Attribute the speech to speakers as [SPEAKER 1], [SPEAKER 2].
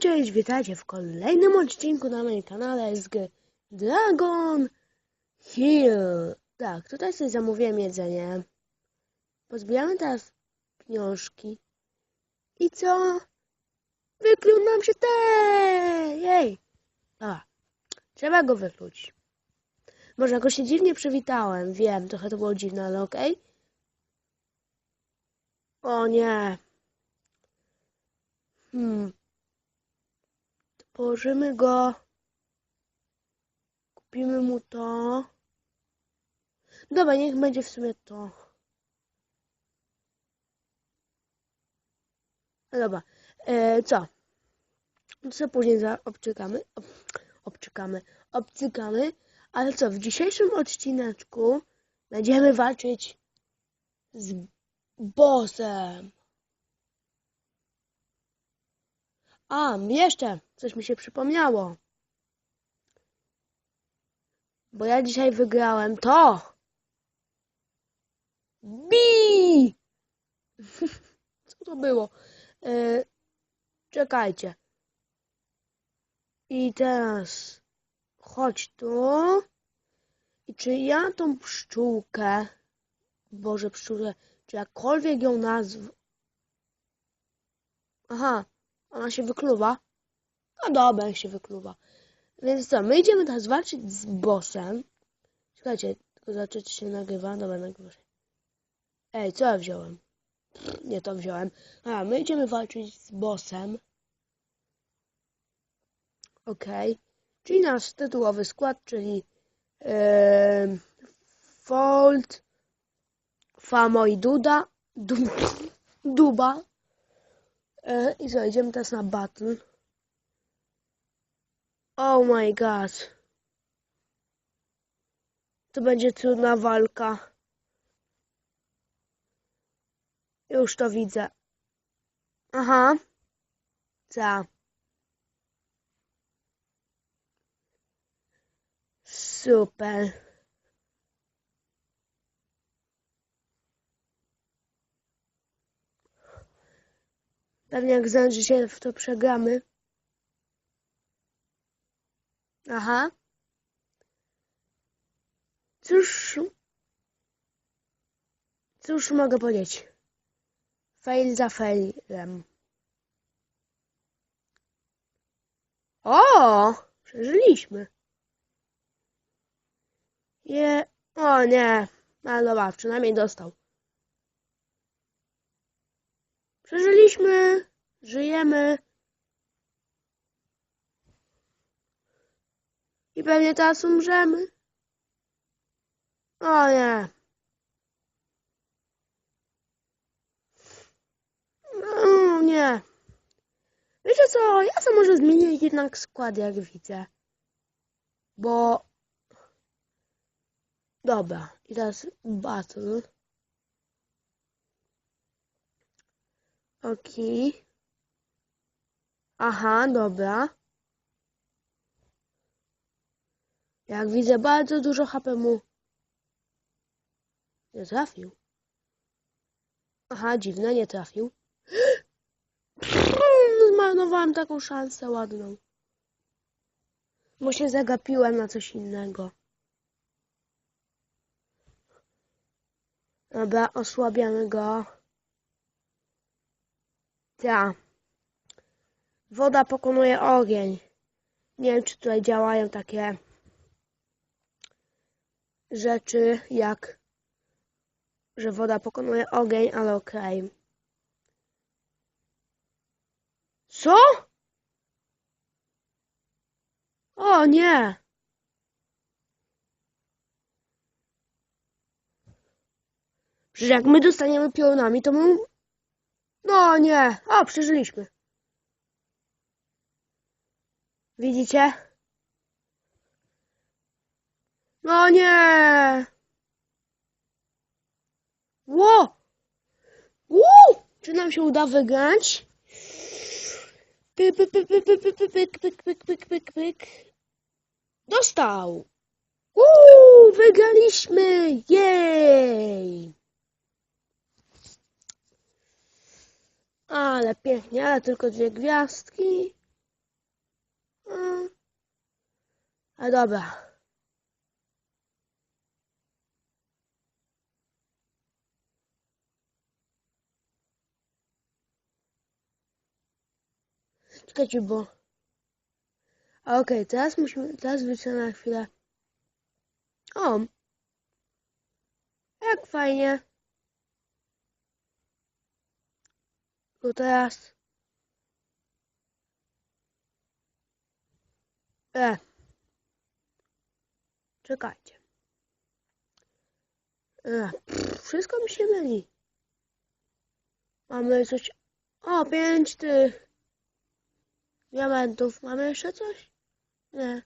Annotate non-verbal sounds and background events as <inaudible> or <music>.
[SPEAKER 1] Cześć, witajcie w kolejnym odcinku na moim kanale z Dragon Hill. Tak, tutaj sobie zamówiłem jedzenie. Pozbieramy teraz pieniążki. I co? Wykluł nam się te! Jej! Dobra, trzeba go wykluć. Może jakoś się dziwnie przywitałem, wiem, trochę to było dziwne, ale okej. O nie. Hmm. Położymy go. Kupimy mu to. Dobra, niech będzie w sumie to. No dobra. E, co? Co później za obczykamy? Ob, obczykamy. Obcykamy. Ale co? W dzisiejszym odcineczku będziemy walczyć z bossem. A, jeszcze coś mi się przypomniało. Bo ja dzisiaj wygrałem to. Bi! <laughs> Co to było? E, czekajcie. I teraz chodź tu. I czy ja tą pszczółkę, Boże pszczółkę, czy jakkolwiek ją nazwę. Aha, ona się wykluwa. No dobra, niech się wykluwa. Więc co, my idziemy teraz walczyć z bossem. Słuchajcie, tylko zobaczyć, czy się nagrywa. Dobra, nagrywa się. Ej, co ja wziąłem? Pff, Nie to wziąłem. A, my idziemy walczyć z bossem. Okej. Czyli nasz tytułowy skład, czyli yy, Fold, Famo i Duda. Du, Duba. E, I co, idziemy teraz na battle. Oh my god. To będzie trudna walka. Już to widzę. Aha. Co? Super. Pewnie jak znajdzie się w to przegramy. Aha. Cóż. Cóż mogę powiedzieć? Fail za failem. O! Przeżyliśmy. Je... O nie. Ale dobra, przynajmniej dostał. Przeżyliśmy. Żyjemy. I pewnie teraz umrzemy. O nie. No nie. Wiecie co, ja sobie może zmienię jednak skład, jak widzę. Bo... Dobra, i teraz battle. Okej. Aha, dobra. Jak widzę, bardzo dużo HP mu nie trafił. Aha, dziwne, nie trafił. <gasps> Zmarnowałem taką szansę ładną. Bo się zagapiłem na coś innego. Dobra, osłabiamy go. Ta. Woda pokonuje ogień. Nie wiem, czy tutaj działają takie rzeczy jak, że woda pokonuje ogień, ale okej. Co? O nie! Przecież jak my dostaniemy pionami, to my... No nie! O, przeżyliśmy. Widzicie? No nie! Ło! Ło! Czy nam się uda wygrać? Pyk, pyk, pyk, pyk, pyk, pyk, pyk, pyk, pyk, pyk, pyk. Dostał! Uuu, wygraliśmy! Jej! Ale pięknie, ale tylko dwie gwiazdki. Mm. A dobra. Czekajcie, bo... Okej, okay, teraz musimy... Teraz wyjdę na chwilę. O! Jak fajnie. To teraz... E. Czekajcie. E, pff, wszystko mi się myli. Mamy coś... O, pięć tych diamentów. Mamy jeszcze coś? Nie.